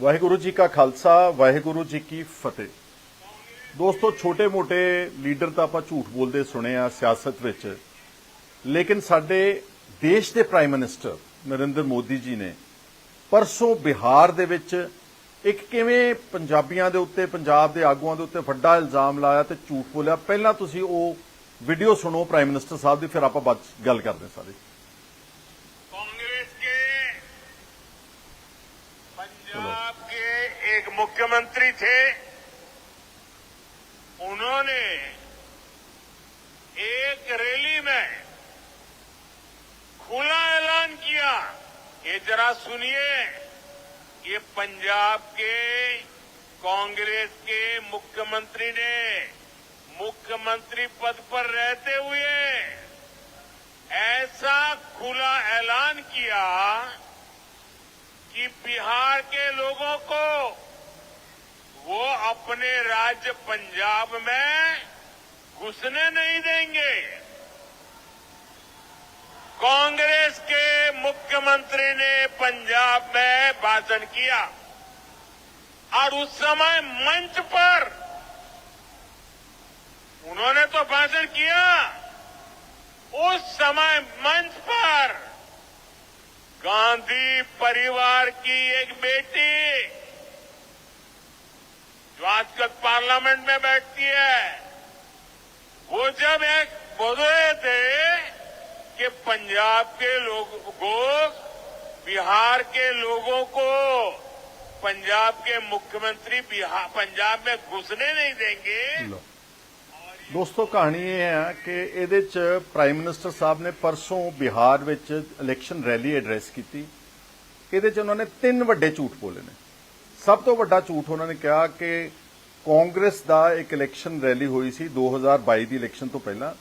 ਵਾਹਿਗੁਰੂ ਜੀ ਕਾ ਖਾਲਸਾ ਵਾਹਿਗੁਰੂ ਜੀ ਕੀ ਫਤਿਹ। ਦੋਸਤੋ ਛੋਟੇ-ਮੋਟੇ ਲੀਡਰ ਤਾਂ ਆਪਾਂ ਝੂਠ ਬੋਲਦੇ ਸੁਣੇ ਆ ਸਿਆਸਤ ਵਿੱਚ ਲੇਕਿਨ ਸਾਡੇ ਦੇਸ਼ ਦੇ ਪ੍ਰਾਈਮ ਮਿਨਿਸਟਰ ਨਰਿੰਦਰ ਮੋਦੀ ਜੀ ਨੇ ਪਰਸੋਂ ਬਿਹਾਰ ਦੇ ਵਿੱਚ ਇੱਕ ਕਿਵੇਂ ਪੰਜਾਬੀਆਂ ਦੇ ਉੱਤੇ ਪੰਜਾਬ ਦੇ ਆਗੂਆਂ ਦੇ ਉੱਤੇ ਵੱਡਾ ਇਲਜ਼ਾਮ ਲਾਇਆ ਤੇ ਝੂਠ ਬੋਲਿਆ। ਪਹਿਲਾਂ ਤੁਸੀਂ ਉਹ ਵੀਡੀਓ ਸੁਣੋ ਪ੍ਰਾਈਮ ਮਿਨਿਸਟਰ ਸਾਹਿਬ ਦੀ ਫਿਰ ਆਪਾਂ ਬਾਅਦ ਗੱਲ ਕਰਦੇ ਸਾਰੇ। ਕਾਂਗਰਸ ਕੇ ਪੰਜਾਬ एक मुख्यमंत्री थे, उन्होंने एक रैली में खुला ऐलान किया ये जरा सुनिए ये पंजाब के, कांग्रेस के मुख्यमंत्री ने मुख्यमंत्री पद पर रहते हुए ऐसा खुला ऐलान किया कि बिहार के लोगों को वो अपने राज्य पंजाब में घुसने नहीं देंगे। कांग्रेस के मुख्यमंत्री ने पंजाब में भाषण किया और उस समय मंच पर उन्होंने तो भाषण किया। उस समय मंच पर गांधी परिवार की एक बेटी जो आजकल पार्लियामेंट में बैठती है वो जब एक बोल रहे थे कि पंजाब के लोगों को बिहार के लोगों को पंजाब के मुख्यमंत्री बिहार पंजाब में घुसने नहीं देंगे ਲਓ। ਦੋਸਤੋ ਕਹਾਣੀ ਇਹ ਹੈ ਕਿ ਇਹਦੇ ਚ ਪ੍ਰਾਈਮ ਮਿਨਿਸਟਰ ਸਾਹਿਬ ਨੇ ਪਰਸੋਂ ਬਿਹਾਰ ਵਿੱਚ ਇਲੈਕਸ਼ਨ ਰੈਲੀ ਐਡਰੈਸ ਕੀਤੀ ਇਹਦੇ ਚ ਉਹਨਾਂ ਨੇ ਤਿੰਨ ਵੱਡੇ ਝੂਠ ਬੋਲੇ ਨੇ ਸਭ ਤੋਂ ਵੱਡਾ ਝੂਠ ਉਹਨਾਂ ਨੇ ਕਿਹਾ ਕਿ ਕਾਂਗਰਸ ਦਾ ਇੱਕ ਇਲੈਕਸ਼ਨ ਰੈਲੀ ਹੋਈ ਸੀ 2022 ਦੀ ਇਲੈਕਸ਼ਨ ਤੋਂ ਪਹਿਲਾਂ।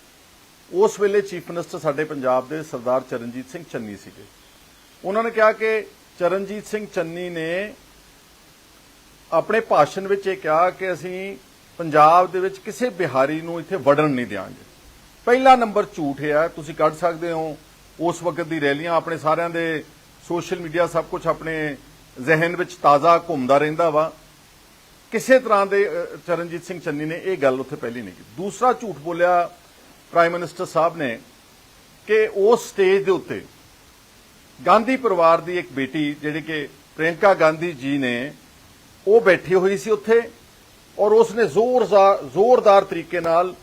ਉਸ ਵੇਲੇ ਚੀਫ ਮਿਨਿਸਟਰ ਸਾਡੇ ਪੰਜਾਬ ਦੇ ਸਰਦਾਰ ਚਰਨਜੀਤ ਸਿੰਘ ਚੰਨੀ ਸੀਗੇ। ਉਹਨਾਂ ਨੇ ਕਿਹਾ ਕਿ ਚਰਨਜੀਤ ਸਿੰਘ ਚੰਨੀ ਨੇ ਆਪਣੇ ਭਾਸ਼ਣ ਵਿੱਚ ਇਹ ਕਿਹਾ ਕਿ ਅਸੀਂ ਪੰਜਾਬ ਦੇ ਵਿੱਚ ਕਿਸੇ ਬਿਹਾਰੀ ਨੂੰ ਇੱਥੇ ਵੜਨ ਨਹੀਂ ਦਿਆਂਗੇ। ਪਹਿਲਾ ਨੰਬਰ ਝੂਠ ਹੈ, ਤੁਸੀਂ ਕੱਢ ਸਕਦੇ ਹੋ। ਉਸ ਵਕਤ ਦੀ ਰੈਲੀਆਂ ਆਪਣੇ ਸਾਰਿਆਂ ਦੇ ਸੋਸ਼ਲ ਮੀਡੀਆ ਸਭ ਕੁਝ ਆਪਣੇ ਜ਼ਿਹਨ ਵਿੱਚ ਤਾਜ਼ਾ ਘੁੰਮਦਾ ਰਹਿੰਦਾ ਵਾ। ਕਿਸੇ ਤਰ੍ਹਾਂ ਦੇ ਚਰਨਜੀਤ ਸਿੰਘ ਚੰਨੀ ਨੇ ਇਹ ਗੱਲ ਉੱਥੇ ਪਹਿਲੀ ਨਹੀਂ ਕੀਤੀ। ਦੂਸਰਾ ਝੂਠ ਬੋਲਿਆ ਪ੍ਰਾਈਮ ਮਿਨਿਸਟਰ ਸਾਹਿਬ ਨੇ ਕਿ ਉਸ ਸਟੇਜ ਦੇ ਉੱਤੇ ਗਾਂਧੀ ਪਰਿਵਾਰ ਦੀ ਇੱਕ ਬੇਟੀ, ਜਿਹੜੀ ਕਿ ਪ੍ਰਿਯੰਕਾ ਗਾਂਧੀ ਜੀ ਨੇ, ਉਹ ਬੈਠੀ ਹੋਈ ਸੀ ਉੱਥੇ ਔਰ ਉਸ ਨੇ ਜ਼ੋਰ ਜ਼ੋਰਦਾਰ ਤਰੀਕੇ ਨਾਲ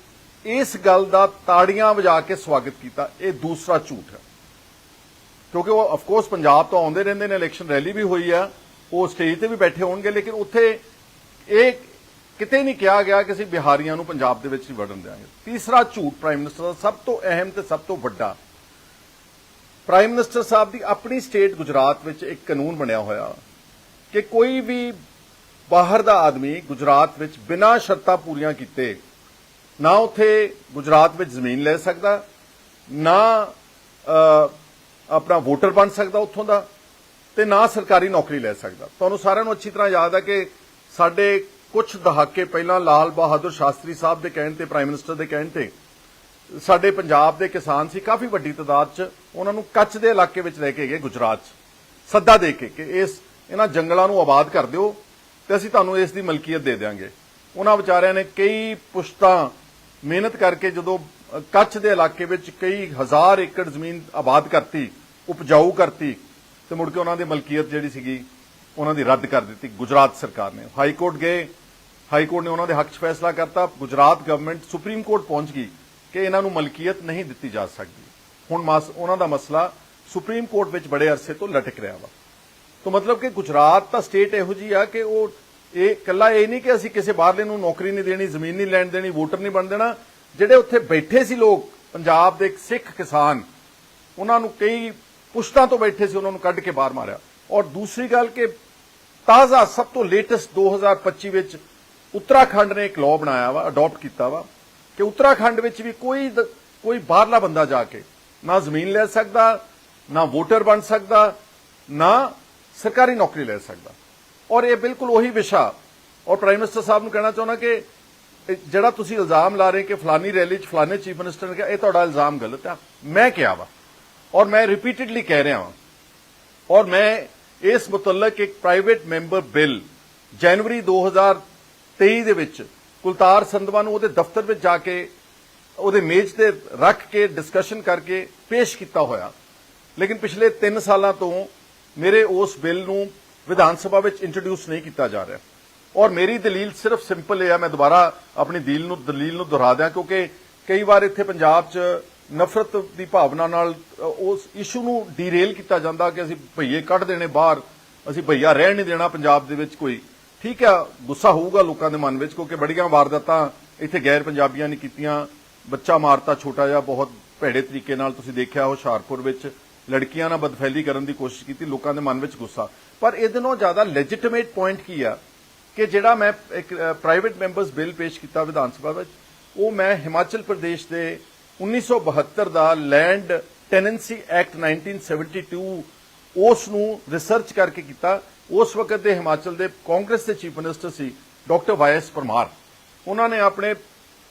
ਇਸ ਗੱਲ ਦਾ ਤਾੜੀਆਂ ਵਜਾ ਕੇ ਸਵਾਗਤ ਕੀਤਾ। ਇਹ ਦੂਸਰਾ ਝੂਠ ਹੈ। ਕਿਉਂਕਿ ਉਹ ਆਫ ਕੋਰਸ ਪੰਜਾਬ ਤੋਂ ਆਉਂਦੇ ਰਹਿੰਦੇ ਨੇ ਇਲੈਕਸ਼ਨ ਰੈਲੀ ਵੀ ਹੋਈ ਆ, ਉਹ ਸਟੇਜ ਤੇ ਵੀ ਬੈਠੇ ਹੋਣਗੇ, ਲੇਕਿਨ ਉੱਥੇ ਇਹ ਕਿਤੇ ਨਹੀਂ ਕਿਹਾ ਗਿਆ ਕਿ ਅਸੀਂ ਬਿਹਾਰੀਆਂ ਨੂੰ ਪੰਜਾਬ ਦੇ ਵਿੱਚ ਹੀ ਵੜਨ ਦਿਆਂਗੇ। ਤੀਸਰਾ ਝੂਠ ਪ੍ਰਾਈਮ ਮਿਨਿਸਟਰ ਦਾ ਸਭ ਤੋਂ ਅਹਿਮ ਤੇ ਸਭ ਤੋਂ ਵੱਡਾ। ਪ੍ਰਾਈਮ ਮਿਨਿਸਟਰ ਸਾਹਿਬ ਦੀ ਆਪਣੀ ਸਟੇਟ ਗੁਜਰਾਤ ਵਿੱਚ ਇੱਕ ਕਾਨੂੰਨ ਬਣਿਆ ਹੋਇਆ ਕਿ ਕੋਈ ਵੀ ਬਾਹਰ ਦਾ ਆਦਮੀ ਗੁਜਰਾਤ ਵਿੱਚ ਬਿਨਾਂ ਸ਼ਰਤਾਂ ਪੂਰੀਆਂ ਕੀਤੇ ਨਾ ਉਥੇ ਗੁਜਰਾਤ ਵਿੱਚ ਜ਼ਮੀਨ ਲੈ ਸਕਦਾ, ਨਾ ਆਪਣਾ ਵੋਟਰ ਬਣ ਸਕਦਾ ਉੱਥੋਂ ਦਾ ਤੇ ਨਾ ਸਰਕਾਰੀ ਨੌਕਰੀ ਲੈ ਸਕਦਾ। ਤੁਹਾਨੂੰ ਸਾਰਿਆਂ ਨੂੰ ਅੱਛੀ ਤਰ੍ਹਾਂ ਯਾਦ ਹੈ ਕਿ ਸਾਡੇ ਕੁਝ ਦਹਾਕੇ ਪਹਿਲਾਂ ਲਾਲ ਬਹਾਦਰ ਸ਼ਾਸਤਰੀ ਸਾਹਿਬ ਦੇ ਕਹਿਣ ਤੇ ਪ੍ਰਾਈਮ ਮਿਨਿਸਟਰ ਦੇ ਕਹਿਣ ਤੇ ਸਾਡੇ ਪੰਜਾਬ ਦੇ ਕਿਸਾਨ ਸੀ, ਕਾਫੀ ਵੱਡੀ ਤਾਦਾਦ 'ਚ ਉਹਨਾਂ ਨੂੰ ਕੱਚ ਦੇ ਇਲਾਕੇ ਵਿੱਚ ਲੈ ਕੇ ਗਏ ਗੁਜਰਾਤ 'ਚ। ਸੱਦਾ ਦੇ ਕੇ ਕਿ ਇਸ ਇਹਨਾਂ ਜੰਗਲਾਂ ਨੂੰ ਆਬਾਦ ਕਰ ਦਿਓ ਤੇ ਅਸੀਂ ਤੁਹਾਨੂੰ ਇਸ ਦੀ ਮਲਕੀਅਤ ਦੇ ਦੇਵਾਂਗੇ ਉਹਨਾਂ ਵਿਚਾਰਿਆਂ ਨੇ ਕਈ ਪੁਸ਼ਤਾਂ ਮਿਹਨਤ ਕਰਕੇ ਜਦੋਂ ਕੱਛ ਦੇ ਇਲਾਕੇ ਵਿੱਚ ਕਈ ਹਜ਼ਾਰ ਏਕੜ ਜ਼ਮੀਨ ਆਬਾਦ ਕਰਤੀ, ਉਪਜਾਊ ਕਰਤੀ ਤੇ ਮੁੜ ਕੇ ਉਹਨਾਂ ਦੀ ਮਲਕੀਅਤ ਜਿਹੜੀ ਸੀਗੀ, ਉਹਨਾਂ ਦੀ ਰੱਦ ਕਰ ਦਿੱਤੀ ਗੁਜਰਾਤ ਸਰਕਾਰ ਨੇ। ਹਾਈ ਕੋਰਟ ਗਏ, ਹਾਈ ਕੋਰਟ ਨੇ ਉਹਨਾਂ ਦੇ ਹੱਕ 'ਚ ਫੈਸਲਾ ਕਰਤਾ, ਗੁਜਰਾਤ ਗਵਰਨਮੈਂਟ ਸੁਪਰੀਮ ਕੋਰਟ ਪਹੁੰਚ ਗਈ ਕਿ ਇਹਨਾਂ ਨੂੰ ਮਲਕੀਅਤ ਨਹੀਂ ਦਿੱਤੀ ਜਾ ਸਕਦੀ। ਹੁਣ ਮਸ, ਉਹਨਾਂ ਦਾ ਮਸਲਾ ਸੁਪਰੀਮ ਕੋਰਟ ਵਿੱਚ ਬੜੇ ਅਰਸੇ ਤੋਂ ਲਟਕ ਰਿਹਾ ਵਾ। ਤਾਂ ਮਤਲਬ ਕਿ ਗੁਜਰਾਤ ਤਾਂ ਸਟੇਟ ਇਹੋ ਜੀ ਆ ਕਿ ਉਹ ਇਹ ਕੱਲਾ ਇਹ ਨਹੀਂ ਕਿ ਅਸੀਂ ਕਿਸੇ ਬਾਹਰਲੇ ਨੂੰ ਨੌਕਰੀ ਨਹੀਂ ਦੇਣੀ, ਜ਼ਮੀਨ ਨਹੀਂ ਲੈਣ ਦੇਣੀ ਵੋਟਰ ਨਹੀਂ ਬਣ ਦੇਣਾ ਜਿਹੜੇ ਉੱਥੇ ਬੈਠੇ ਸੀ ਲੋਕ, ਪੰਜਾਬ ਦੇ ਸਿੱਖ ਕਿਸਾਨ, ਉਹਨਾਂ ਨੂੰ ਕਈ ਪੁਸ਼ਤਾਂ ਤੋਂ ਬੈਠੇ ਸੀ, ਉਹਨਾਂ ਨੂੰ ਕੱਢ ਕੇ ਬਾਹਰ ਮਾਰਿਆ। ਔਰ ਦੂਸਰੀ ਗੱਲ ਕਿ ਤਾਜ਼ਾ ਸਭ ਤੋਂ ਲੇਟੈਸਟ 2025 ਵਿੱਚ ਉੱਤਰਾਖੰਡ ਨੇ ਇੱਕ ਲਾਅ ਬਣਾਇਆ ਵਾ ਅਡਾਪਟ ਕੀਤਾ ਵਾ, ਕਿ ਉੱਤਰਾਖੰਡ ਵਿੱਚ ਵੀ ਕੋਈ ਕੋਈ ਬਾਹਰਲਾ ਬੰਦਾ ਜਾ ਕੇ ਨਾ ਜ਼ਮੀਨ ਲੈ ਸਕਦਾ, ਨਾ ਵੋਟਰ ਬਣ ਸਕਦਾ, ਨਾ ਸਰਕਾਰੀ ਨੌਕਰੀ ਲੈ ਸਕਦਾ। ਔਰ ਇਹ ਬਿਲਕੁਲ ਉਹੀ ਵਿਸ਼ਾ, ਔਰ ਪ੍ਰਾਈਮ ਮਿਨਿਸਟਰ ਸਾਹਿਬ ਨੂੰ ਕਹਿਣਾ ਚਾਹੁੰਦਾ ਕਿ ਜਿਹੜਾ ਤੁਸੀਂ ਇਲਜ਼ਾਮ ਲਾ ਰਹੇ ਕਿ ਫਲਾਨੀ ਰੈਲੀ 'ਚ ਫਲਾਨੇ ਚੀਫ ਮਿਨਿਸਟਰ ਨੇ ਕਿਹਾ, ਇਹ ਤੁਹਾਡਾ ਇਲਜ਼ਾਮ ਗਲਤ ਆ। ਮੈਂ ਕਿਹਾ ਵਾ। ਔਰ ਮੈਂ ਰਿਪੀਟਿਡਲੀ ਕਹਿ ਰਿਹਾ ਹਾਂ ਔਰ ਮੈਂ ਇਸ ਮੁਤਲਕ ਇੱਕ ਪ੍ਰਾਈਵੇਟ ਮੈਂਬਰ ਬਿੱਲ ਜਨਵਰੀ 2023 ਦੇ ਵਿੱਚ ਕੁਲਤਾਰ ਸੰਧਵਾ ਨੂੰ ਉਹਦੇ ਦਫ਼ਤਰ ਵਿੱਚ ਜਾ ਕੇ, ਉਹਦੇ ਮੇਜ਼ ਤੇ ਰੱਖ ਕੇ ਡਿਸਕਸ਼ਨ ਕਰਕੇ ਪੇਸ਼ ਕੀਤਾ ਹੋਇਆ। ਲੇਕਿਨ ਪਿਛਲੇ 3 ਸਾਲਾਂ ਤੋਂ ਮੇਰੇ ਉਸ ਬਿੱਲ ਨੂੰ ਵਿਧਾਨ ਸਭਾ ਵਿੱਚ ਇੰਟਰੋਡਿਊਸ ਨਹੀਂ ਕੀਤਾ ਜਾ ਰਿਹਾ। ਔਰ ਮੇਰੀ ਦਲੀਲ ਸਿਰਫ ਸਿੰਪਲ ਹੈ ਮੈਂ ਦੁਬਾਰਾ ਆਪਣੀ ਦਲੀਲ ਨੂੰ ਦਲੀਲ ਨੂੰ ਦੁਹਰਾ ਦਿਆਂ, ਕਿਉਂਕਿ ਕਈ ਵਾਰ ਇੱਥੇ ਪੰਜਾਬ 'ਚ ਨਫ਼ਰਤ ਦੀ ਭਾਵਨਾ ਨਾਲ ਉਸ ਇਸ਼ੂ ਨੂੰ ਡੀਰੇਲ ਕੀਤਾ ਜਾਂਦਾ ਕਿ ਅਸੀਂ ਭਈਏ ਕੱਢ ਦੇਣੇ ਬਾਹਰ, ਅਸੀਂ ਭਈਆ ਰਹਿਣ ਨਹੀਂ ਦੇਣਾ ਪੰਜਾਬ ਦੇ ਵਿੱਚ ਕੋਈ। ਠੀਕ ਆ, ਗੁੱਸਾ ਹੋਊਗਾ ਲੋਕਾਂ ਦੇ ਮਨ ਵਿੱਚ, ਕਿਉਂਕਿ ਬੜੀਆਂ ਵਾਰਦਾਤਾਂ ਇੱਥੇ ਗੈਰ ਪੰਜਾਬੀਆਂ ਨੇ ਕੀਤੀਆਂ। ਬੱਚਾ ਮਾਰਤਾ ਛੋਟਾ ਜਿਹਾ, ਬਹੁਤ ਭੈੜੇ ਤਰੀਕੇ ਨਾਲ ਤੁਸੀਂ ਦੇਖਿਆ ਹੁਸ਼ਿਆਰਪੁਰ ਵਿੱਚ ਲੜਕੀਆਂ ਨਾਲ ਬਦਫੈਲੀ ਕਰਨ ਦੀ ਕੋਸ਼ਿਸ਼ ਕੀਤੀ, ਲੋਕਾਂ ਦੇ ਮਨ ਵਿੱਚ ਗੁੱਸਾ। ਪਰ ਇਹਦੇ ਨਾਲੋਂ ਜ਼ਿਆਦਾ ਲੈਜਿਟੀਮੇਟ ਪੁਆਇੰਟ ਕੀ ਆ? ਕਿ ਜਿਹੜਾ ਮੈਂ ਇੱਕ ਪ੍ਰਾਈਵੇਟ ਮੈਂਬਰਸ ਬਿੱਲ ਪੇਸ਼ ਕੀਤਾ ਵਿਧਾਨ ਸਭਾ ਵਿੱਚ, ਉਹ ਮੈਂ ਹਿਮਾਚਲ ਪ੍ਰਦੇਸ਼ ਦੇ 1972 ਦਾ ਲੈਂਡ ਟੈਨੈਂਸੀ ਐਕਟ 1972 ਉਸ ਨੂੰ ਰਿਸਰਚ ਕਰਕੇ ਕੀਤਾ। ਉਸ ਵਕਤ ਦੇ ਹਿਮਾਚਲ ਦੇ ਕਾਂਗਰਸ ਦੇ ਚੀਫ ਮਿਨਿਸਟਰ ਸੀ ਡਾਕਟਰ ਵਾਇਸ ਪਰਮਾਰ ਉਹਨਾਂ ਨੇ ਆਪਣੇ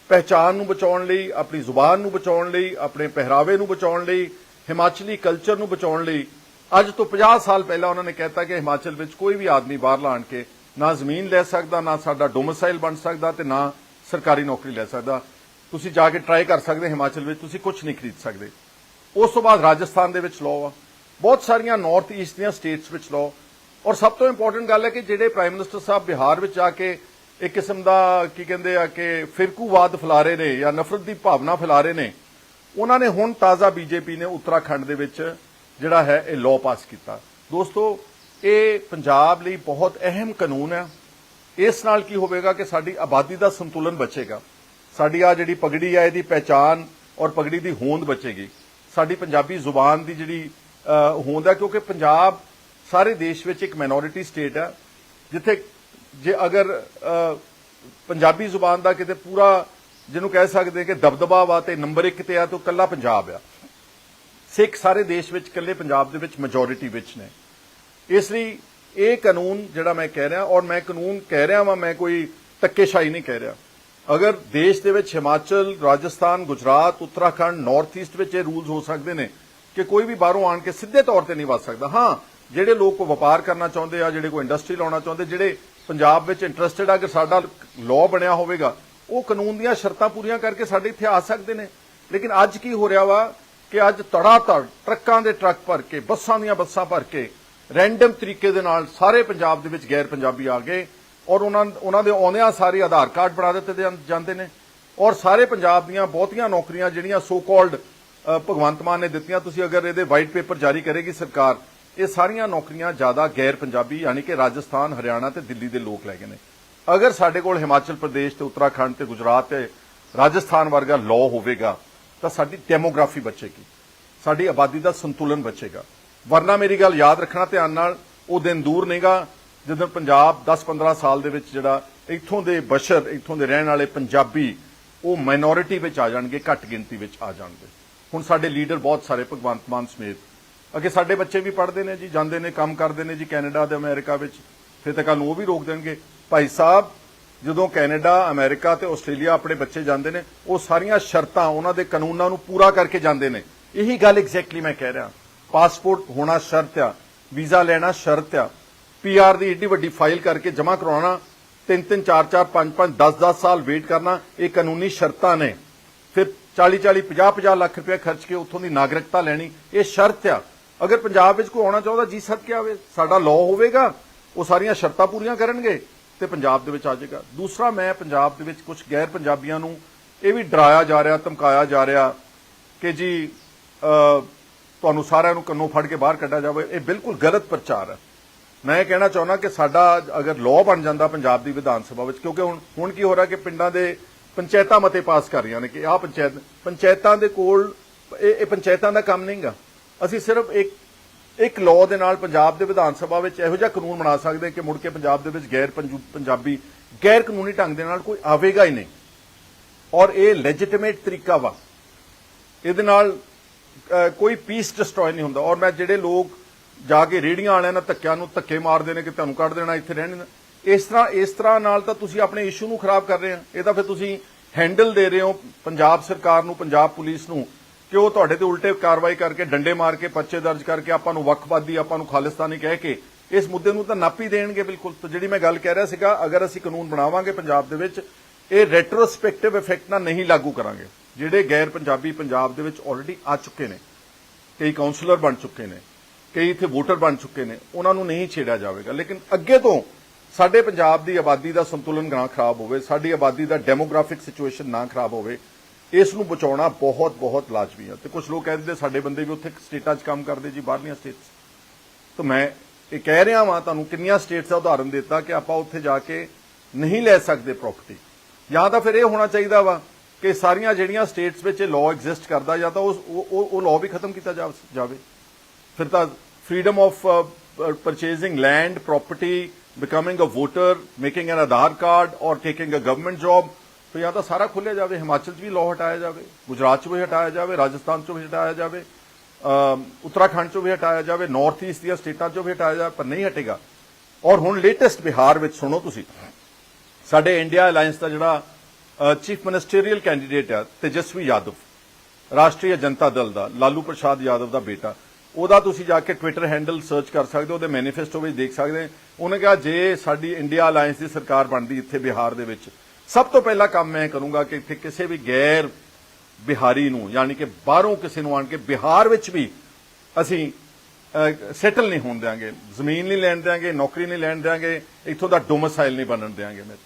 ਪਹਿਚਾਨ ਨੂੰ ਬਚਾਉਣ ਲਈ, ਆਪਣੀ ਜ਼ੁਬਾਨ ਨੂੰ ਬਚਾਉਣ ਲਈ, ਆਪਣੇ ਪਹਿਰਾਵੇ ਨੂੰ ਬਚਾਉਣ ਲਈ, ਹਿਮਾਚਲੀ ਕਲਚਰ ਨੂੰ ਬਚਾਉਣ ਲਈ, ਅੱਜ ਤੋਂ 50 ਸਾਲ ਪਹਿਲਾਂ ਉਹਨਾਂ ਨੇ ਕਹਿਤਾ ਕਿ ਹਿਮਾਚਲ ਵਿੱਚ ਕੋਈ ਵੀ ਆਦਮੀ ਬਾਹਰ ਲਾਣ ਕੇ ਨਾ ਜ਼ਮੀਨ ਲੈ ਸਕਦਾ, ਨਾ ਸਾਡਾ ਡੋਮਿਸਾਈਲ ਬਣ ਸਕਦਾ ਤੇ ਨਾ ਸਰਕਾਰੀ ਨੌਕਰੀ ਲੈ ਸਕਦਾ। ਤੁਸੀਂ ਜਾ ਕੇ ਟਰਾਈ ਕਰ ਸਕਦੇ, ਹਿਮਾਚਲ ਵਿੱਚ ਤੁਸੀਂ ਕੁਝ ਨਹੀਂ ਖਰੀਦ ਸਕਦੇ। ਉਸ ਤੋਂ ਬਾਅਦ ਰਾਜਸਥਾਨ ਦੇ ਵਿੱਚ ਲਾਅ ਆ। ਬਹੁਤ ਸਾਰੀਆਂ ਨਾਰਥ ਈਸਟ ਦੀਆਂ ਸਟੇਟਸ ਵਿੱਚ ਲਾਅ ਔਰ ਸਭ ਤੋਂ ਇੰਪੋਰਟੈਂਟ ਗੱਲ ਹੈ ਕਿ ਜਿਹੜੇ ਪ੍ਰਾਈਮ ਮਿਨਿਸਟਰ ਸਾਹਿਬ ਬਿਹਾਰ ਵਿੱਚ ਆ ਕੇ ਇੱਕ ਕਿਸਮ ਦਾ ਕੀ ਕਹਿੰਦੇ ਆ ਕਿ ਫਿਰਕੂਵਾਦ ਫੈਲਾ ਰਹੇ ਨੇ ਜਾਂ ਨਫ਼ਰਤ ਦੀ ਭਾਵਨਾ ਫੈਲਾ ਰਹੇ ਨੇ, ਉਹਨਾਂ ਨੇ ਹੁਣ ਤਾਜ਼ਾ ਬੀਜੇਪੀ ਨੇ ਉੱਤਰਾਖੰਡ ਦੇ ਵਿੱਚ ਜਿਹੜਾ ਹੈ ਇਹ ਲਾਅ ਪਾਸ ਕੀਤਾ। ਦੋਸਤੋ ਇਹ ਪੰਜਾਬ ਲਈ ਬਹੁਤ ਅਹਿਮ ਕਾਨੂੰਨ ਹੈ ਇਸ ਨਾਲ ਕੀ ਹੋਵੇਗਾ ਕਿ ਸਾਡੀ ਆਬਾਦੀ ਦਾ ਸੰਤੁਲਨ ਬਚੇਗਾ। ਸਾਡੀ ਆ ਜਿਹੜੀ ਪਗੜੀ ਆ, ਇਹਦੀ ਪਹਿਚਾਨ ਔਰ ਪਗੜੀ ਦੀ ਹੋਂਦ ਬਚੇਗੀ। ਸਾਡੀ ਪੰਜਾਬੀ ਜ਼ੁਬਾਨ ਦੀ ਜਿਹੜੀ ਹੋਂਦ ਹੈ ਕਿਉਂਕਿ ਪੰਜਾਬ ਸਾਰੇ ਦੇਸ਼ ਵਿੱਚ ਇੱਕ ਮਾਈਨੋਰਿਟੀ ਸਟੇਟ ਹੈ ਜਿੱਥੇ ਜੇ ਅਗਰ ਪੰਜਾਬੀ ਜ਼ੁਬਾਨ ਦਾ ਕਿਤੇ ਪੂਰਾ ਜਿਹਨੂੰ ਕਹਿ ਸਕਦੇ ਕਿ ਦਬਦਬਾ ਵਾ ਤੇ ਨੰਬਰ 1 ਤੇ ਆ, ਤਾਂ ਕੱਲਾ ਪੰਜਾਬ ਆ। ਸਿੱਖ ਸਾਰੇ ਦੇਸ਼ ਵਿੱਚ ਕੱਲੇ ਪੰਜਾਬ ਦੇ ਵਿੱਚ ਮੈਜੋਰਿਟੀ ਵਿੱਚ ਨੇ। ਇਸ ਲਈ ਇਹ ਕਾਨੂੰਨ ਜਿਹੜਾ ਮੈਂ ਕਹਿ ਰਿਹਾ ਔਰ ਮੈਂ ਕਾਨੂੰਨ ਕਹਿ ਰਿਹਾ ਵਾਂ, ਮੈਂ ਕੋਈ ਧੱਕੇਸ਼ਾਹੀ ਨਹੀਂ ਕਹਿ ਰਿਹਾ। ਅਗਰ ਦੇਸ਼ ਦੇ ਵਿੱਚ ਹਿਮਾਚਲ, ਰਾਜਸਥਾਨ, ਗੁਜਰਾਤ, ਉੱਤਰਾਖੰਡ ਨਾਰਥ ਈਸਟ ਵਿੱਚ ਇਹ ਰੂਲਸ ਹੋ ਸਕਦੇ ਨੇ ਕਿ ਕੋਈ ਵੀ ਬਾਹਰੋਂ ਆਣ ਕੇ ਸਿੱਧੇ ਤੌਰ ਤੇ ਨਹੀਂ ਵੱਸ ਸਕਦਾ। ਹਾਂ, ਜਿਹੜੇ ਲੋਕ ਕੋ ਵਪਾਰ ਕਰਨਾ ਚਾਹੁੰਦੇ ਆ, ਜਿਹੜੇ ਕੋ ਇੰਡਸਟਰੀ ਲਾਉਣਾ ਚਾਹੁੰਦੇ, ਜਿਹੜੇ ਪੰਜਾਬ ਵਿੱਚ ਇੰਟਰਸਟਿਡ ਆ, ਅਗਰ ਸਾਡਾ ਲਾਅ ਬਣਿਆ ਹੋਵੇਗਾ, ਉਹ ਕਾਨੂੰਨ ਦੀਆਂ ਸ਼ਰਤਾਂ ਪੂਰੀਆਂ ਕਰਕੇ ਸਾਡੇ ਇੱਥੇ ਆ ਸਕਦੇ ਨੇ। ਲੇਕਿਨ ਅੱਜ ਕੀ ਹੋ ਰਿਹਾ ਵਾ ਕਿ ਅੱਜ ਤੜਾ ਤੜ ਟਰੱਕਾਂ ਦੇ ਟਰੱਕ ਭਰ ਕੇ, ਬੱਸਾਂ ਦੀਆਂ ਬੱਸਾਂ ਭਰ ਕੇ ਰੈਂਡਮ ਤਰੀਕੇ ਦੇ ਨਾਲ ਸਾਰੇ ਪੰਜਾਬ ਦੇ ਵਿੱਚ ਗੈਰ ਪੰਜਾਬੀ ਆ ਗਏ ਔਰ ਉਹਨਾਂ ਉਹਨਾਂ ਦੇ ਆਉਂਦਿਆਂ ਸਾਰੇ ਆਧਾਰ ਕਾਰਡ ਬਣਾ ਦਿੱਤੇ ਜਾਂਦੇ ਨੇ ਔਰ ਸਾਰੇ ਪੰਜਾਬ ਦੀਆਂ ਬਹੁਤੀਆਂ ਨੌਕਰੀਆਂ ਜਿਹੜੀਆਂ ਸੋ ਕਾਲਡ ਭਗਵੰਤ ਮਾਨ ਨੇ ਦਿੱਤੀਆਂ, ਤੁਸੀਂ ਅਗਰ ਇਹਦੇ ਵਾਈਟ ਪੇਪਰ ਜਾਰੀ ਕਰੇਗੀ ਸਰਕਾਰ, ਇਹ ਸਾਰੀਆਂ ਨੌਕਰੀਆਂ ਜ਼ਿਆਦਾ ਗੈਰ ਪੰਜਾਬੀ ਯਾਨੀ ਕਿ ਰਾਜਸਥਾਨ, ਹਰਿਆਣਾ ਤੇ ਦਿੱਲੀ ਦੇ ਲੋਕ ਲੈ ਗਏ ਨੇ। ਅਗਰ ਸਾਡੇ ਕੋਲ ਹਿਮਾਚਲ ਪ੍ਰਦੇਸ਼ ਤੇ ਉੱਤਰਾਖੰਡ ਤੇ ਗੁਜਰਾਤ ਤੇ ਰਾਜਸਥਾਨ ਵਰਗਾ ਲਾਅ ਹੋਵੇਗਾ, ਤਾਂ ਸਾਡੀ ਡੈਮੋਗ੍ਰਾਫੀ ਬਚੇਗੀ, ਸਾਡੀ ਆਬਾਦੀ ਦਾ ਸੰਤੁਲਨ ਬਚੇਗਾ। ਵਰਨਾ ਮੇਰੀ ਗੱਲ ਯਾਦ ਰੱਖਣਾ ਧਿਆਨ ਨਾਲ, ਉਹ ਦਿਨ ਦੂਰ ਨਹੀਂਗਾ ਜਦੋਂ ਪੰਜਾਬ 10-15 ਸਾਲ ਦੇ ਵਿੱਚ ਜਿਹੜਾ ਇੱਥੋਂ ਦੇ ਬਸ਼ਰ, ਇੱਥੋਂ ਦੇ ਰਹਿਣ ਵਾਲੇ ਪੰਜਾਬੀ, ਉਹ ਮਾਈਨੋਰਿਟੀ ਵਿੱਚ ਆ ਜਾਣਗੇ, ਘੱਟ ਗਿਣਤੀ ਵਿੱਚ ਆ ਜਾਣਗੇ। ਹੁਣ ਸਾਡੇ ਲੀਡਰ ਬਹੁਤ ਸਾਰੇ ਭਗਵੰਤ ਮਾਨ ਸਮੇਤ। ਅੱਗੇ ਸਾਡੇ ਬੱਚੇ ਵੀ ਪੜ੍ਹਦੇ ਨੇ ਜੀ, ਜਾਂਦੇ ਨੇ, ਕੰਮ ਕਰਦੇ ਨੇ ਜੀ ਕੈਨੇਡਾ ਤੇ ਅਮਰੀਕਾ ਵਿੱਚ। ਫਿਰ ਤਾਂ ਕੱਲ ਨੂੰ ਉਹ ਵੀ ਰੋਕ ਦੇਣਗੇ। ਭਾਈ ਸਾਹਿਬ, ਜਦੋਂ ਕੈਨੇਡਾ, ਅਮਰੀਕਾ ਤੇ ਆਸਟ੍ਰੇਲੀਆ ਆਪਣੇ ਬੱਚੇ ਜਾਂਦੇ ਨੇ, ਉਹ ਸਾਰੀਆਂ ਸ਼ਰਤਾਂ ਉਹਨਾਂ ਦੇ ਕਾਨੂੰਨਾਂ ਨੂੰ ਪੂਰਾ ਕਰਕੇ ਜਾਂਦੇ ਨੇ। ਇਹੀ ਗੱਲ ਐਗਜ਼ੈਕਟਲੀ ਮੈਂ ਕਹਿ ਰਿਹਾ। ਪਾਸਪੋਰਟ ਹੋਣਾ ਸ਼ਰਤ ਆ, ਵੀਜ਼ਾ ਲੈਣਾ ਸ਼ਰਤ ਆ। ਪੀਆਰ ਦੀ ਏਡੀ ਵੱਡੀ ਫਾਈਲ ਕਰਕੇ ਜਮ੍ਹਾਂ ਕਰਾਉਣਾ, ਤਿੰਨ ਤਿੰਨ, ਚਾਰ ਚਾਰ, ਪੰਜ ਪੰਜ 10 10 ਸਾਲ ਵੇਟ ਕਰਨਾ, ਇਹ ਕਾਨੂੰਨੀ ਸ਼ਰਤਾਂ ਨੇ। ਫਿਰ 40 40 50 50 ਲੱਖ ਰੁਪਏ ਖਰਚ ਕੇ ਉੱਥੋਂ ਦੀ ਨਾਗਰਿਕਤਾ ਲੈਣੀ, ਇਹ ਸ਼ਰਤ ਆ। ਅਗਰ ਪੰਜਾਬ ਵਿੱਚ ਕੋਈ ਆਉਣਾ ਚਾਹੁੰਦਾ, ਜੀ ਸਦਕੇ ਆਵੇ? ਸਾਡਾ ਲਾਅ ਹੋਵੇਗਾ, ਉਹ ਸਾਰੀਆਂ ਸ਼ਰਤਾਂ ਪੂਰੀਆਂ ਕਰਨਗੇ ਤੇ ਪੰਜਾਬ ਦੇ ਵਿੱਚ ਆ ਜਾਏਗਾ। ਦੂਸਰਾ, ਮੈਂ ਪੰਜਾਬ ਦੇ ਵਿੱਚ ਕੁਝ ਗੈਰ ਪੰਜਾਬੀਆਂ ਨੂੰ ਇਹ ਵੀ ਡਰਾਇਆ ਜਾ ਰਿਹਾ, ਧਮਕਾਇਆ ਜਾ ਰਿਹਾ ਕਿ ਜੀ ਤੁਹਾਨੂੰ ਸਾਰਿਆਂ ਨੂੰ ਕੰਨੋਂ ਫੜ ਕੇ ਬਾਹਰ ਕੱਢਿਆ ਜਾਵੇ, ਇਹ ਬਿਲਕੁਲ ਗਲਤ ਪ੍ਰਚਾਰ ਹੈ। ਮੈਂ ਇਹ ਕਹਿਣਾ ਚਾਹੁੰਦਾ ਕਿ ਸਾਡਾ ਅਗਰ ਲਾਅ ਬਣ ਜਾਂਦਾ ਪੰਜਾਬ ਦੀ ਵਿਧਾਨ ਸਭਾ ਵਿੱਚ, ਕਿਉਂਕਿ ਹੁਣ ਹੁਣ ਕੀ ਹੋ ਰਿਹਾ ਕਿ ਪਿੰਡਾਂ ਦੇ ਪੰਚਾਇਤਾਂ ਮਤੇ ਪਾਸ ਕਰ ਰਹੀਆਂ ਨੇ ਕਿ ਆਹ ਪੰਚਾਇਤ, ਪੰਚਾਇਤਾਂ ਦੇ ਕੋਲ ਇਹ ਇਹ ਪੰਚਾਇਤਾਂ ਦਾ ਕੰਮ ਨਹੀਂਗਾ। ਅਸੀਂ ਸਿਰਫ ਇੱਕ ਇੱਕ ਲਾਅ ਦੇ ਨਾਲ ਪੰਜਾਬ ਦੇ ਵਿਧਾਨ ਸਭਾ ਵਿੱਚ ਇਹੋ ਜਿਹਾ ਕਾਨੂੰਨ ਬਣਾ ਸਕਦੇ ਕਿ ਮੁੜ ਕੇ ਪੰਜਾਬ ਦੇ ਵਿੱਚ ਗੈਰ ਪੰਜੂ- ਪੰਜਾਬੀ, ਗੈਰ ਕਾਨੂੰਨੀ ਢੰਗ ਦੇ ਨਾਲ ਕੋਈ ਆਵੇਗਾ ਹੀ ਨਹੀਂ। ਔਰ ਇਹ ਲੈਜੀਟੀਮੇਟ ਤਰੀਕਾ ਵਾ। ਇਹਦੇ ਨਾਲ ਕੋਈ ਪੀਸ ਡਿਸਟਰੋਏ ਨਹੀਂ ਹੁੰਦਾ। ਔਰ ਮੈਂ ਜਿਹੜੇ ਲੋਕ ਜਾ ਕੇ ਰੇੜੀਆਂ ਵਾਲਿਆਂ ਨਾਲ ਧੱਕਿਆਂ ਨੂੰ ਧੱਕੇ ਮਾਰਦੇ ਨੇ ਕਿ ਤੁਹਾਨੂੰ ਕੱਢ ਦੇਣਾ, ਇੱਥੇ ਰਹਿਣ ਇਸ ਤਰ੍ਹਾਂ ਇਸ ਤਰ੍ਹਾਂ ਨਾਲ ਤਾਂ ਤੁਸੀਂ ਆਪਣੇ ਇਸ਼ੂ ਨੂੰ ਖਰਾਬ ਕਰ ਰਹੇ ਆ ਇਹ ਤਾਂ ਫਿਰ ਤੁਸੀਂ ਹੈਂਡਲ ਦੇ ਰਹੇ ਹੋ ਪੰਜਾਬ ਸਰਕਾਰ ਨੂੰ, ਪੰਜਾਬ ਪੁਲਿਸ ਨੂੰ ਕਿ ਉਹ ਤੁਹਾਡੇ ਤੇ ਉਲਟੇ ਕਾਰਵਾਈ ਕਰਕੇ ਡੰਡੇ ਮਾਰ ਕੇ, ਪਰਚੇ ਦਰਜ ਕਰਕੇ ਆਪਾਂ ਨੂੰ ਵੱਖਵਾਦੀ, ਆਪਾਂ ਨੂੰ ਖਾਲਿਸਤਾਨੀ ਕਹਿ ਕੇ ਇਸ ਮੁੱਦੇ ਨੂੰ ਤਾਂ ਨਾਪੀ ਦੇਣਗੇ ਬਿਲਕੁਲ। ਤਾਂ ਜਿਹੜੀ ਮੈਂ ਗੱਲ ਕਹਿ ਰਿਹਾ ਸੀਗਾ, ਅਗਰ ਅਸੀਂ ਕਾਨੂੰਨ ਬਣਾਵਾਂਗੇ ਪੰਜਾਬ ਦੇ ਵਿੱਚ, ਇਹ ਰੈਟਰੋਸਪੈਕਟਿਵ ਇਫੈਕਟ ਨਾਲ ਨਹੀਂ ਲਾਗੂ ਕਰਾਂਗੇ। ਜਿਹੜੇ ਗੈਰ ਪੰਜਾਬੀ ਪੰਜਾਬ ਦੇ ਵਿੱਚ ਆਲਰੇਡੀ ਆ ਚੁੱਕੇ ਨੇ, ਕਈ ਕਾਉਂਸਲਰ ਬਣ ਚੁੱਕੇ ਨੇ, ਕਈ ਇੱਥੇ ਵੋਟਰ ਬਣ ਚੁੱਕੇ ਨੇ, ਉਹਨਾਂ ਨੂੰ ਨਹੀਂ ਛੇੜਿਆ ਜਾਵੇਗਾ। ਲੇਕਿਨ ਅੱਗੇ ਤੋਂ ਸਾਡੇ ਪੰਜਾਬ ਦੀ ਆਬਾਦੀ ਦਾ ਸੰਤੁਲਨ ਨਾ ਖਰਾਬ ਹੋਵੇ, ਸਾਡੀ ਆਬਾਦੀ ਦਾ ਡੈਮੋਗ੍ਰਾਫਿਕ ਸਿਚੁਏਸ਼ਨ ਨਾ ਖਰਾਬ ਹੋਵੇ, ਇਸ ਨੂੰ ਬਚਾਉਣਾ ਬਹੁਤ ਬਹੁਤ ਲਾਜ਼ਮੀ ਹੈ ਤੇ ਕੁਝ ਲੋਕ ਕਹਿੰਦੇ ਸਾਡੇ ਬੰਦੇ ਵੀ ਉੱਥੇ ਸਟੇਟਾਂ 'ਚ ਕੰਮ ਕਰਦੇ ਜੀ, ਬਾਹਰਲੀਆਂ ਸਟੇਟਸ ਤਾਂ ਮੈਂ ਇਹ ਕਹਿ ਰਿਹਾ ਵਾਂ, ਤੁਹਾਨੂੰ ਕਿੰਨੀਆਂ ਸਟੇਟਸ ਦਾ ਉਦਾਹਰਨ ਦਿੱਤਾ ਕਿ ਆਪਾਂ ਉੱਥੇ ਜਾ ਕੇ ਨਹੀਂ ਲੈ ਸਕਦੇ ਪ੍ਰਾਪਰਟੀ ਜਾਂ ਤਾਂ ਫਿਰ ਇਹ ਹੋਣਾ ਚਾਹੀਦਾ ਵਾ ਕਿ ਸਾਰੀਆਂ ਜਿਹੜੀਆਂ ਸਟੇਟਸ ਵਿੱਚ ਇਹ ਲਾਅ ਐਗਜ਼ਿਸਟ ਕਰਦਾ ਜਾਂ ਤਾਂ ਉਹ ਉਹ- ਲਾਅ ਵੀ ਖਤਮ ਕੀਤਾ ਜਾਵੇ। ਫਿਰ ਤਾਂ freedom of purchasing land property becoming a voter making an Aadhaar card or taking a government job ਤਾਂ ਜਾਂ ਤਾਂ ਸਾਰਾ ਖੁੱਲਿਆ ਜਾਵੇ। ਹਿਮਾਚਲ 'ਚ ਵੀ ਲਾਅ ਹਟਾਇਆ ਜਾਵੇ। ਗੁਜਰਾਤ 'ਚ ਵੀ ਹਟਾਇਆ ਜਾਵੇ। ਰਾਜਸਥਾਨ 'ਚੋਂ ਵੀ ਹਟਾਇਆ ਜਾਵੇ। ਅਮ ਉੱਤਰਾਖੰਡ 'ਚੋਂ ਵੀ ਹਟਾਇਆ ਜਾਵੇ। ਨਾਰਥ ਈਸਟ ਦੀਆਂ ਸਟੇਟਾਂ 'ਚੋਂ ਵੀ ਹਟਾਇਆ ਜਾਵੇ। ਪਰ ਨਹੀਂ ਹਟੇਗਾ। ਔਰ ਹੁਣ ਲੇਟੈਸਟ ਬਿਹਾਰ ਵਿੱਚ ਸੁਣੋ ਤੁਸੀਂ। ਸਾਡੇ ਇੰਡੀਆ ਅਲਾਈਅੰਸ ਦਾ ਜਿਹੜਾ ਚੀਫ ਮਿਨਿਸਟਰੀਅਲ ਕੈਂਡੀਡੇਟ ਆ ਤੇਜਸਵੀ ਯਾਦਵ, ਰਾਸ਼ਟਰੀ ਜਨਤਾ ਦਲ ਦਾ, ਲਾਲੂ ਪ੍ਰਸਾਦ ਯਾਦਵ ਦਾ ਬੇਟਾ। ਉਹਦਾ ਤੁਸੀਂ ਜਾ ਕੇ ਟਵਿੱਟਰ ਹੈਂਡਲ ਸਰਚ ਕਰ ਸਕਦੇ ਹੋ, ਉਹਦੇ ਮੈਨੀਫੈਸਟੋ ਵਿੱਚ ਦੇਖ ਸਕਦੇ ਹੋ। ਉਹਨੇ ਕਿਹਾ, ਜੇ ਸਾਡੀ ਇੰਡੀਆ ਅਲਾਈਅੰਸ ਦੀ ਸਰਕਾਰ ਬਣਦੀ ਇੱਥੇ ਬਿਹਾਰ ਦੇ ਵਿੱਚ, ਸਭ ਤੋਂ ਪਹਿਲਾ ਕੰਮ ਮੈਂ ਕਰੂੰਗਾ ਕਿ ਇੱਥੇ ਕਿਸੇ ਵੀ ਗੈਰ ਬਿਹਾਰੀ ਨੂੰ, ਯਾਨੀ ਕਿ ਬਾਹਰੋਂ ਕਿਸੇ ਨੂੰ ਆਣ ਕੇ ਬਿਹਾਰ ਵਿੱਚ ਵੀ ਅਸੀਂ ਸੈਟਲ ਨਹੀਂ ਹੋਣ ਦਿਆਂਗੇ। ਜ਼ਮੀਨ ਨਹੀਂ ਲੈਣ ਦਿਆਂਗੇ, ਨੌਕਰੀ ਨਹੀਂ ਲੈਣ ਦਿਆਂਗੇ, ਇੱਥੋਂ ਦਾ ਡੋਮਿਸਾਈਲ ਨਹੀਂ ਬਣਨ ਦਿਆਂਗੇ ਮੇਰੇ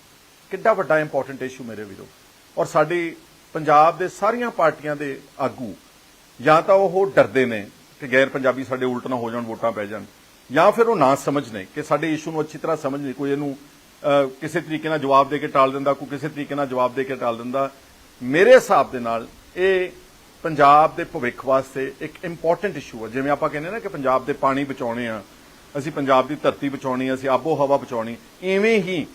ਕਿੱਡਾ ਵੱਡਾ ਇੰਪੋਰਟੈਂਟ ਇਸ਼ੂ ਮੇਰੇ ਵੀਰੋ। ਔਰ ਸਾਡੀ ਪੰਜਾਬ ਦੇ ਸਾਰੀਆਂ ਪਾਰਟੀਆਂ ਦੇ ਆਗੂ ਜਾਂ ਤਾਂ ਉਹ ਡਰਦੇ ਨੇ ਕਿ ਗੈਰ ਪੰਜਾਬੀ ਸਾਡੇ ਉਲਟ ਨਾ ਹੋ ਜਾਣ, ਵੋਟਾਂ ਪੈ ਜਾਣ, ਜਾਂ ਫਿਰ ਉਹ ਨਾ ਸਮਝ ਨੇ ਕਿ ਸਾਡੇ ਇਸ਼ੂ ਨੂੰ ਅੱਛੀ ਤਰ੍ਹਾਂ ਸਮਝ ਨਹੀਂ, ਕੋਈ ਇਹਨੂੰ ਕਿਸੇ ਤਰੀਕੇ ਨਾਲ ਜਵਾਬ ਦੇ ਕੇ ਟਾਲ ਦਿੰਦਾ, ਕੋਈ ਕਿਸੇ ਤਰੀਕੇ ਨਾਲ ਜਵਾਬ ਦੇ ਕੇ ਟਾਲ ਦਿੰਦਾ। ਮੇਰੇ ਹਿਸਾਬ ਦੇ ਨਾਲ ਇਹ ਪੰਜਾਬ ਦੇ ਭਵਿੱਖ ਵਾਸਤੇ ਇੱਕ ਇੰਪੋਰਟੈਂਟ ਇਸ਼ੂ ਹੈ ਜਿਵੇਂ ਆਪਾਂ ਕਹਿੰਦੇ ਨਾ ਕਿ ਪੰਜਾਬ ਦੇ ਪਾਣੀ ਬਚਾਉਣੇ ਆ, ਅਸੀਂ ਪੰਜਾਬ ਦੀ ਧਰਤੀ ਬਚਾਉਣੀ ਅਸੀਂ ਆਬੋ ਹਵਾ ਬਚਾਉਣੀ, ਐਵੇਂ ਹੀ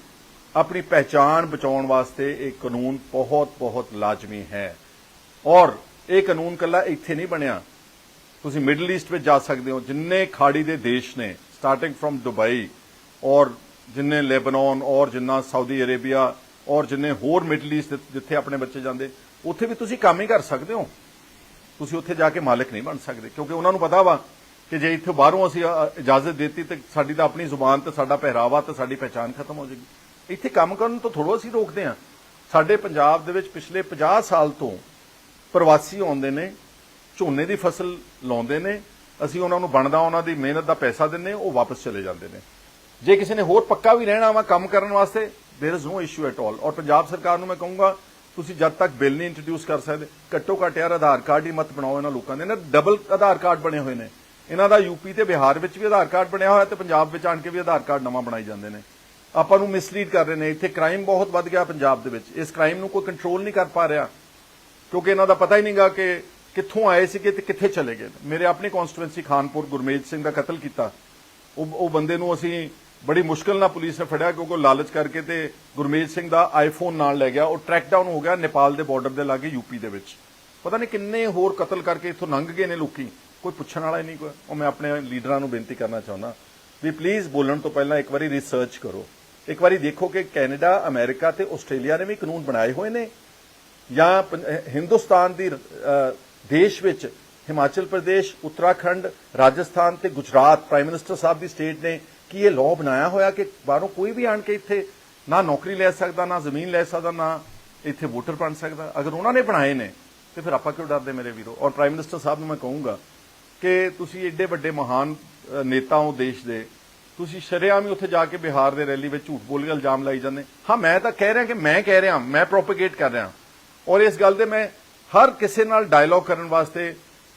ਆਪਣੀ ਪਹਿਚਾਣ ਬਚਾਉਣ ਵਾਸਤੇ ਇਹ ਕਾਨੂੰਨ ਬਹੁਤ ਬਹੁਤ ਲਾਜ਼ਮੀ ਹੈ। ਔਰ ਇਹ ਕਾਨੂੰਨ ਕੱਲਾ ਇੱਥੇ ਨਹੀਂ ਬਣਿਆ। ਤੁਸੀਂ ਮਿਡਲ ਈਸਟ ਵਿੱਚ ਜਾ ਸਕਦੇ ਹੋ, ਜਿੰਨੇ ਖਾੜੀ ਦੇ ਦੇਸ਼ ਨੇ ਸਟਾਰਟਿੰਗ ਫਰਮ ਦੁਬਈ ਔਰ ਜਿੰਨੇ ਲੈਬਨਾਨ ਔਰ ਜਿੰਨਾ ਸਾਊਦੀ ਅਰੇਬੀਆ ਔਰ ਜਿੰਨੇ ਹੋਰ ਮਿਡਲ ਈਸਟ ਜਿੱਥੇ ਆਪਣੇ ਬੱਚੇ ਜਾਂਦੇ, ਉੱਥੇ ਵੀ ਤੁਸੀਂ ਕੰਮ ਹੀ ਕਰ ਸਕਦੇ ਹੋ। ਤੁਸੀਂ ਉੱਥੇ ਜਾ ਕੇ ਮਾਲਕ ਨਹੀਂ ਬਣ ਸਕਦੇ, ਕਿਉਂਕਿ ਉਹਨਾਂ ਨੂੰ ਪਤਾ ਵਾ ਕਿ ਜੇ ਇੱਥੇ ਬਾਹਰੋਂ ਅਸੀਂ ਇਜਾਜ਼ਤ ਦਿੱਤੀ ਤੇ ਸਾਡੀ ਤਾਂ ਆਪਣੀ ਜ਼ੁਬਾਨ ਤੇ ਸਾਡਾ ਪਹਿਰਾਵਾ ਤੇ ਸਾਡੀ ਪਹਿਚਾਨ ਖਤਮ ਹੋ ਜਾਏਗੀ। ਇੱਥੇ ਕੰਮ ਕਰਨ ਤੋਂ ਥੋੜੋ ਅਸੀਂ ਰੋਕਦੇ ਹਾਂ ਸਾਡੇ ਪੰਜਾਬ ਦੇ ਵਿੱਚ ਪਿਛਲੇ 50 ਸਾਲ ਤੋਂ ਪ੍ਰਵਾਸੀ ਆਉਂਦੇ ਨੇ ਝੋਨੇ ਦੀ ਫਸਲ ਲਾਉਂਦੇ ਨੇ ਅਸੀਂ ਉਹਨਾਂ ਨੂੰ ਬਣਦਾ ਉਹਨਾਂ ਦੀ ਮਿਹਨਤ ਦਾ ਪੈਸਾ ਦਿੰਨੇ ਉਹ ਵਾਪਸ ਚਲੇ ਜਾਂਦੇ ਨੇ ਜੇ ਕਿਸੇ ਨੇ ਹੋਰ ਪੱਕਾ ਵੀ ਰਹਿਣਾ ਵਾ ਕੰਮ ਕਰਨ ਵਾਸਤੇ there is no issue at all ਔਰ ਪੰਜਾਬ ਸਰਕਾਰ ਨੂੰ ਮੈਂ ਕਹੂੰਗਾ ਤੁਸੀਂ ਜਦ ਤੱਕ ਬਿੱਲ ਨਹੀਂ ਇੰਟਰੋਡਿਊਸ ਕਰ ਸਕਦੇ ਘੱਟੋ ਘੱਟ ਯਾਰ ਆਧਾਰ ਕਾਰਡ ਹੀ ਮਤ ਬਣਾਓ ਇਹਨਾਂ ਲੋਕਾਂ ਦੇ ਨਾ ਡਬਲ ਆਧਾਰ ਕਾਰਡ ਬਣੇ ਹੋਏ ਨੇ ਇਹਨਾਂ ਦਾ ਯੂਪੀ ਤੇ ਬਿਹਾਰ ਵਿੱਚ ਵੀ ਆਧਾਰ ਕਾਰਡ ਬਣਿਆ ਹੋਇਆ ਤੇ ਪੰਜਾਬ ਵਿੱਚ ਆਣ ਕੇ ਵੀ ਆਧਾਰ ਕਾਰਡ ਨਵਾਂ ਬਣਾਈ ਜਾਂਦੇ ਨੇ ਆਪਾਂ ਨੂੰ ਮਿਸਲੀਡ ਕਰ ਰਹੇ ਨੇ, ਇੱਥੇ ਕ੍ਰਾਈਮ ਬਹੁਤ ਵੱਧ ਗਿਆ ਪੰਜਾਬ ਦੇ ਵਿੱਚ। ਇਸ ਕ੍ਰਾਈਮ ਨੂੰ ਕੋਈ ਕੰਟਰੋਲ ਨਹੀਂ ਕਰ ਪਾ ਰਿਹਾ, ਕਿਉਂਕਿ ਇਹਨਾਂ ਦਾ ਪਤਾ ਹੀ ਨਹੀਂਗਾ ਕਿ ਕਿੱਥੋਂ ਆਏ ਸੀਗੇ ਤੇ ਕਿੱਥੇ ਚਲੇ ਗਏ ਮੇਰੇ ਆਪਣੇ ਕਨਸਟੀਟੂਐਂਸੀ ਖਾਨਪੁਰ ਗੁਰਮੇਜ ਸਿੰਘ ਦਾ ਕਤਲ ਕੀਤਾ। ਉਹ ਉਹ ਬੰਦੇ ਨੂੰ ਅਸੀਂ ਬੜੀ ਮੁਸ਼ਕਲ ਨਾਲ ਪੁਲਿਸ ਨੇ ਫੜਿਆ ਕਿਉਂਕਿ ਉਹ ਲਾਲਚ ਕਰਕੇ ਤੇ ਗੁਰਮੇਜ ਸਿੰਘ ਦਾ ਆਈਫੋਨ ਨਾਲ ਲੈ ਗਿਆ। ਉਹ ਟਰੈਕ ਡਾਊਨ ਹੋ ਗਿਆ ਨੇਪਾਲ ਦੇ ਬਾਰਡਰ ਦੇ ਲਾਗੇ ਯੂਪੀ ਦੇ ਵਿੱਚ। ਪਤਾ ਨਹੀਂ ਕਿੰਨੇ ਹੋਰ ਕਤਲ ਕਰਕੇ ਇੱਥੋਂ ਲੰਘ ਗਏ ਨੇ ਲੋਕੀ। ਕੋਈ ਪੁੱਛਣ ਵਾਲਾ ਹੀ ਨਹੀਂ, ਕੋਈ। ਉਹ ਮੈਂ ਆਪਣੇ ਲੀਡਰਾਂ ਨੂੰ ਬੇਨਤੀ ਕਰਨਾ ਚਾਹੁੰਦਾ ਵੀ ਪਲੀਜ਼ ਬੋਲਣ ਤੋਂ ਪਹਿਲਾਂ ਇੱਕ ਵਾਰੀ ਰਿਸਰਚ ਕਰੋ। ਇੱਕ ਵਾਰੀ ਦੇਖੋ ਕਿ ਕੈਨੇਡਾ, ਅਮਰੀਕਾ ਤੇ ਆਸਟ੍ਰੇਲੀਆ ਨੇ ਵੀ ਕਾਨੂੰਨ ਬਣਾਏ ਹੋਏ ਨੇ। ਜਾਂ ਹਿੰਦੁਸਤਾਨ ਦੀ ਦੇਸ਼ ਵਿੱਚ ਹਿਮਾਚਲ ਪ੍ਰਦੇਸ਼, ਉੱਤਰਾਖੰਡ, ਰਾਜਸਥਾਨ ਤੇ ਗੁਜਰਾਤ ਪ੍ਰਾਈਮ ਮਿਨਿਸਟਰ ਸਾਹਿਬ ਦੀ ਸਟੇਟ ਨੇ ਕੀ ਇਹ ਲਾਅ ਬਣਾਇਆ ਹੋਇਆ ਕਿ ਬਾਹਰੋਂ ਕੋਈ ਵੀ ਆਣ ਕੇ ਇੱਥੇ ਨਾ ਨੌਕਰੀ ਲੈ ਸਕਦਾ, ਨਾ ਜ਼ਮੀਨ ਲੈ ਸਕਦਾ, ਨਾ ਇੱਥੇ ਵੋਟਰ ਬਣ ਸਕਦਾ? ਅਗਰ ਉਹਨਾਂ ਨੇ ਬਣਾਏ ਨੇ, ਤੇ ਫਿਰ ਆਪਾਂ ਕਿਉਂ ਡਰਦੇ ਮੇਰੇ ਵੀਰੋ? ਔਰ ਪ੍ਰਾਈਮ ਮਿਨਿਸਟਰ ਸਾਹਿਬ ਨੂੰ ਮੈਂ ਕਹੂੰਗਾ ਕਿ ਤੁਸੀਂ ਐਡੇ ਵੱਡੇ ਮਹਾਨ ਨੇਤਾ ਹੋ ਦੇਸ਼ ਦੇ ਤੁਸੀਂ ਸ਼ਰੇਆਮ ਹੀ ਉੱਥੇ ਜਾ ਕੇ ਬਿਹਾਰ ਦੇ ਰੈਲੀ ਵਿੱਚ ਝੂਠ ਬੋਲ ਕੇ ਇਲਜ਼ਾਮ ਲਾਈ ਜਾਂਦੇ। ਹਾਂ, ਮੈਂ ਤਾਂ ਕਹਿ ਰਿਹਾ ਕਿ ਮੈਂ ਕਹਿ ਰਿਹਾ, ਮੈਂ ਪ੍ਰੋਪਗੇਟ ਕਰ ਰਿਹਾ। ਔਰ ਇਸ ਗੱਲ ਦੇ ਮੈਂ ਹਰ ਕਿਸੇ ਨਾਲ ਡਾਇਲੋਗ ਕਰਨ ਵਾਸਤੇ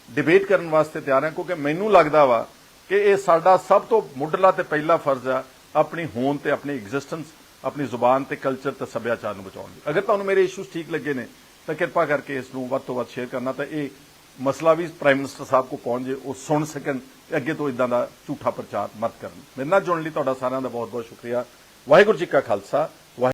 ਡਿਬੇਟ ਕਰਨ ਵਾਸਤੇ ਤਿਆਰ ਹਾਂ, ਕਿਉਂਕਿ ਮੈਨੂੰ ਲੱਗਦਾ ਵਾ ਕਿ ਇਹ ਸਾਡਾ ਸਭ ਤੋਂ ਮੁੱਢਲਾ ਤੇ ਪਹਿਲਾ ਫਰਜ਼ ਆ ਆਪਣੀ ਹੋਂਦ ਤੇ ਆਪਣੀ ਐਗਜ਼ਿਸਟੈਂਸ ਆਪਣੀ ਜ਼ੁਬਾਨ ਤੇ ਕਲਚਰ ਤੇ ਸੱਭਿਆਚਾਰ ਨੂੰ ਬਚਾਉਣ ਲਈ ਅਗਰ ਤੁਹਾਨੂੰ ਮੇਰੇ ਇਸ਼ੂਸ ਠੀਕ ਲੱਗੇ ਨੇ, ਤਾਂ ਕਿਰਪਾ ਕਰਕੇ ਇਸ ਨੂੰ ਵੱਧ ਤੋਂ ਵੱਧ ਸ਼ੇਅਰ ਕਰਨਾ, ਤਾਂ ਇਹ ਮਸਲਾ ਵੀ ਪ੍ਰਾਈਮ ਮਿਨਿਸਟਰ ਸਾਹਿਬ ਕੋ ਪਹੁੰਚ ਜੇ, ਉਹ ਸੁਣ ਸਕਣ। ਅੱਗੇ ਤੋਂ ਇਦਾਂ ਦਾ ਝੂਠਾ ਪ੍ਰਚਾਰ ਮਤ ਕਰਨ। ਮੇਰੇ ਨਾਲ ਜੁੜਨ ਲਈ ਤੁਹਾਡਾ ਸਾਰਿਆਂ ਦਾ ਬਹੁਤ ਬਹੁਤ ਸ਼ੁਕਰੀਆ। ਵਾਹਿਗੁਰੂ ਜੀ ਕਾ ਖਾਲਸਾ।